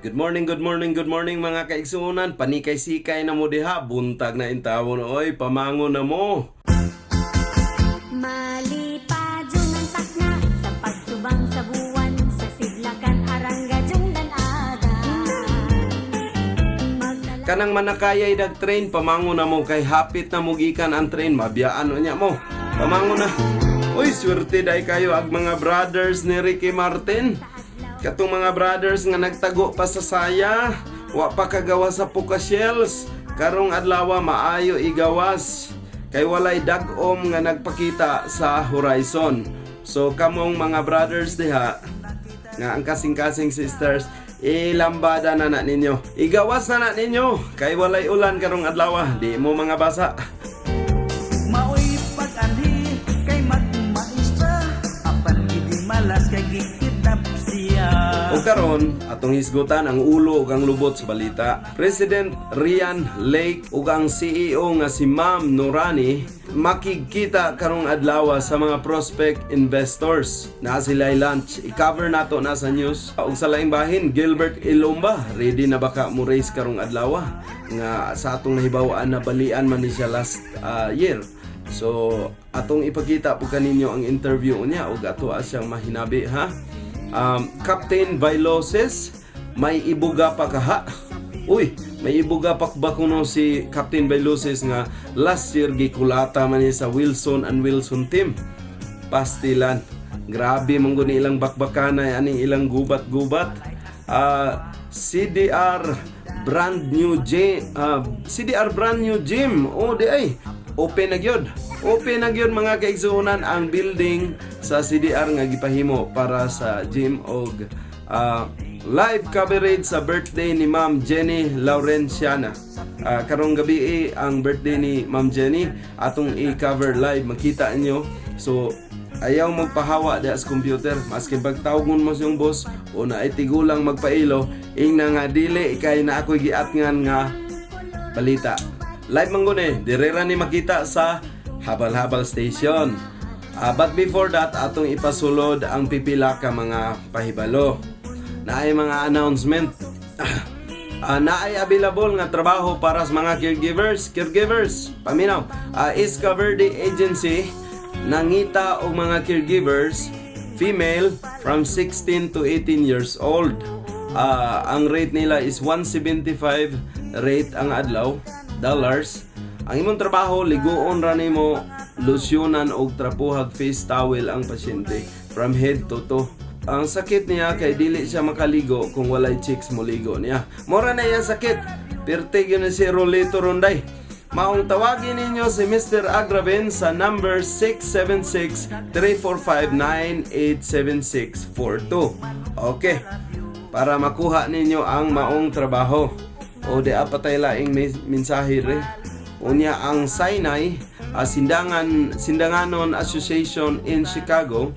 Good morning, good morning, good morning mga kaigsunan. Panikay-sikay na mo diha. Buntag na intawon. Oy, pamango na mo. Malipad yung sa pagsubang sa buwan sa sidlakan arangga yung dalaga. Magdala Kanang manakayay dag train, pamango na mo. Kay hapit na mugikan ang train, mabiyaan niya mo. Pamango na. Uy, swerte day kayo ag mga brothers ni Ricky Martin. Katong mga brothers nga nagtago pa sa saya, wa pa kagawa sa puka shells. Karong adlaw maayo igawas. Kay walay dagom nga nagpakita sa horizon. So kamong mga brothers diha nga ang kasing-kasing sisters ilambada na na ninyo. Igawas na na ninyo kay walay ulan karong adlaw, di mo mga basa. Maoy pag-anhi kay magmaistra Apan hindi malas kay O karon atong hisgutan ang ulo ug ang lubot sa balita. President Rian Lake ug ang CEO nga si Ma'am Norani makikita karong adlaw sa mga prospect investors. Na sila lunch. I-cover nato na sa news. Ug sa laing bahin, Gilbert Ilomba, ready na baka mo race karong adlaw nga sa atong nahibawaan na balian man ni siya last ah, year. So, atong ipakita po kaninyo ang interview niya ug ato siyang mahinabi ha. Um, Captain Viloses, may ibuga pa kaha. Uy, may ibuga pa ba kuno si Captain Viloses nga last year gikulata man sa Wilson and Wilson team. Pastilan. Grabe mong guni ilang bakbakana aning ilang gubat-gubat. Ah, CDR brand new gym ah, CDR brand new gym oh di ay open na gyud open na gyud mga kaigsuonan ang building sa CDR nga gipahimo para sa gym og ah, live coverage sa birthday ni Ma'am Jenny Laurenciana. Ah, karong gabi eh, ang birthday ni Ma'am Jenny atong i-cover live makita nyo so ayaw magpahawa diha sa computer maski pagtawgon mo siyang boss o na ay tigulang magpailo ing na nga dili kay na ako'y giatngan nga balita. Live man guni direra ni makita sa Habal-Habal Station Ah, but before that atong ipasulod ang pipila ka mga pahibalo na ay mga announcement Ah, na ay available nga trabaho para sa mga caregivers. Caregivers, paminaw. Uh, Iska Verde Agency nangita og mga caregivers female from 16 to 18 years old. Ah, ang rate nila is 175 rate ang adlaw dollars. Ang imong trabaho liguon ra nimo losyunan og trapuhag face towel ang pasyente from head to toe. Ang sakit niya kay dili siya makaligo kung walay chicks mo ligo niya. Mora na yan sakit. Pirte yun si Rolito Ronday. Maong tawagin ninyo si Mr. Agraven sa number 676-345-987642. Okay. Para makuha ninyo ang maong trabaho. O di apatay laing mensahe re. Unya ang Sinai, ah, Sindangan, Sindanganon Association in Chicago,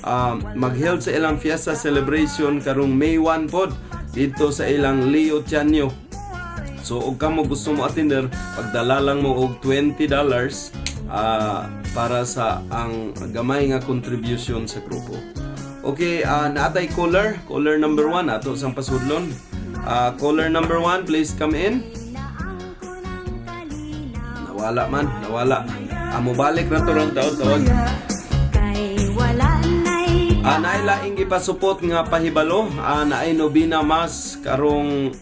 um, mag-held sa ilang fiesta celebration karong May 1 pod dito sa ilang Leo Chanyo. So ug kamo gusto mo attender, pagdala lang mo og $20 ah, para sa ang gamay nga contribution sa grupo. Okay, uh, naatay caller, caller number 1 ato sang pasudlon. Ah, caller number 1, please come in. Nawala man, nawala. Amo balik na to rong taon tawag. kay wala na'y Ah, nailaing ipasupot nga pahibalo, ah, naay nobina mas karong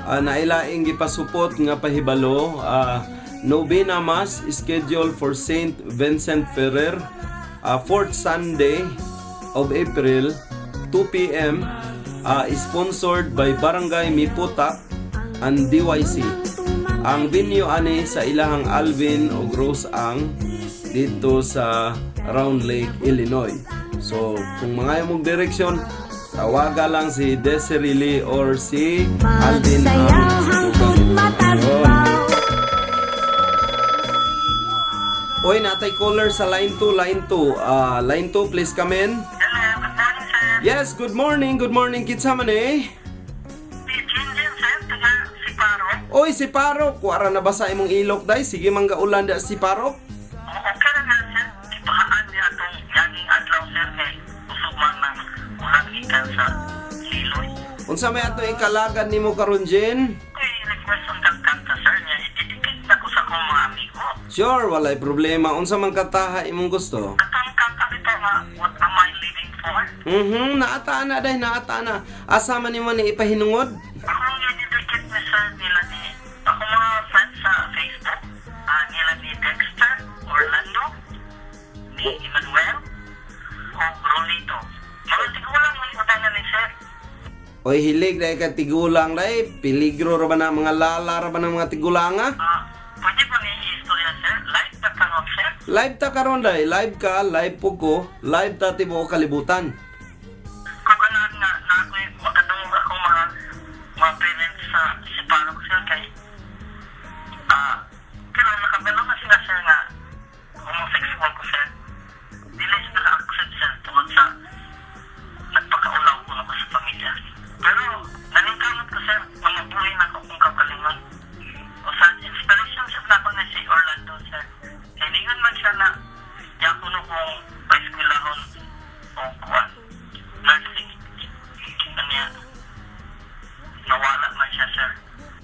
ah, nailaing ipasupot nga pahibalo, ah, nobina mas schedule for Saint Vincent Ferrer, ah, fourth Sunday of April, 2 p.m. ah, sponsored by Barangay Miputak and DYC. Ang venue ani sa ilahang Alvin o Rose Ang dito sa Round Lake, Illinois. So, kung mga mong direksyon, tawaga lang si Desiree Lee or si Alvin Ang. Oy, natay caller sa line 2, line 2. Ah, line 2, please come in. Hello, good morning, sir. Yes, good morning, good morning, kitsa man eh. Oy, si Parok, kuwara na ba sa imong ilok, day? Sige, mangga ulanda si Parok. Okay na sir. Ipahaan niya itong yaning adlaw, sir, kay usog man ng ulan ikan sa siloy. Unsa may ato ikalagad nimo karon Jen? Ko'y request ang kanta, sir, niya. I-dedicate na ko sa akong mga amigo. Sure, walay problema. Unsa man kataha imong gusto? Atong kanta dito nga, what am I living for? Mhm, naata na dai, naata na. Asa man nimo ni ipahinungod? Ni Emmanuel, o Rolito. Mga tigulang may utana ni sir. Oy hilig dai ka tigulang dai, peligro ra ba na mga lala ra ba ng mga tigulanga? Ah, pwede ba ni istorya sir? Live na tanong sir? Live ta karon dai, live ka, live po ko, live ta tibuok kalibutan.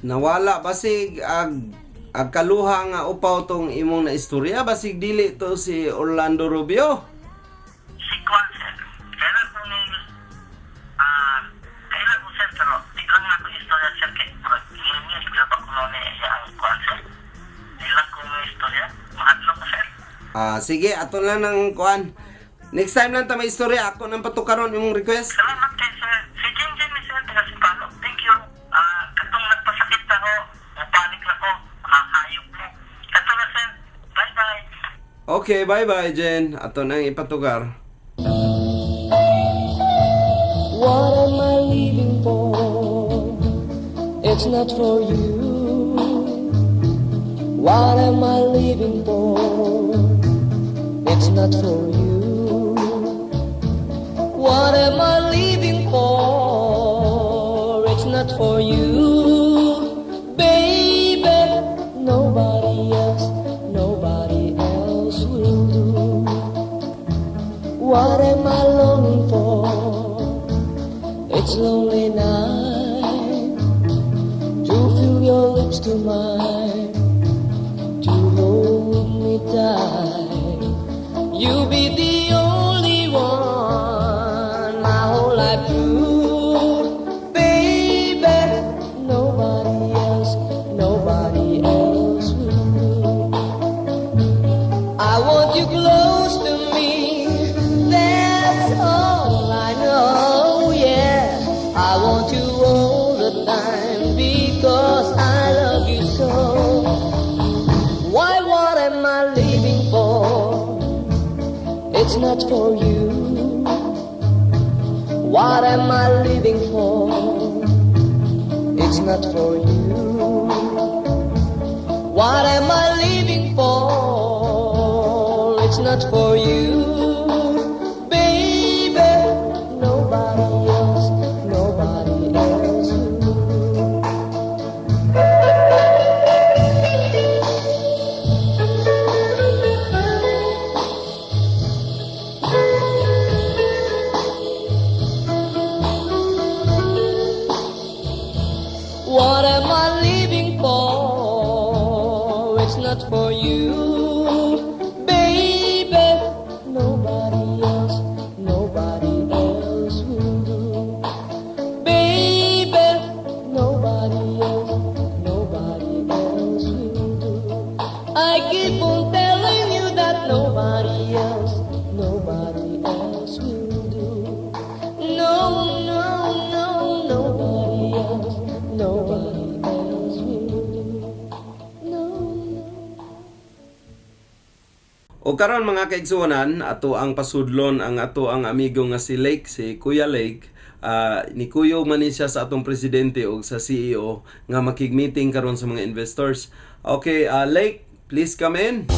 Nawala basig ag ag kaluha nga upaw tong imong na istorya basig dili to si Orlando Rubio. Si Kwan sir. Kailan ko ni ah kailan ko sir pero di lang na ko istorya sir kay pag niya sigla pa ko ni ang Kwan sir. Di lang ko ng istorya. Mahadlo ko sir. Ah sige, ato lang ng kuan. Next time lang ta may istorya ako nang patukaron imong request. Salamat Okay, bye-bye Jen. Ato nang ipatugar. What am I living for? It's not for you. What am I living for? It's not for you. What am I living for? It's not for you, Not for you. What am I living for? It's not for you. What am I living for? It's not for you, you, Karon mga kaigsuonan, ato ang pasudlon ang ato ang amigo nga si Lake, si Kuya Lake. Ah, ni Kuyo man ni siya sa atong presidente o sa CEO nga makig-meeting karon sa mga investors. Okay, ah, Lake, please come in.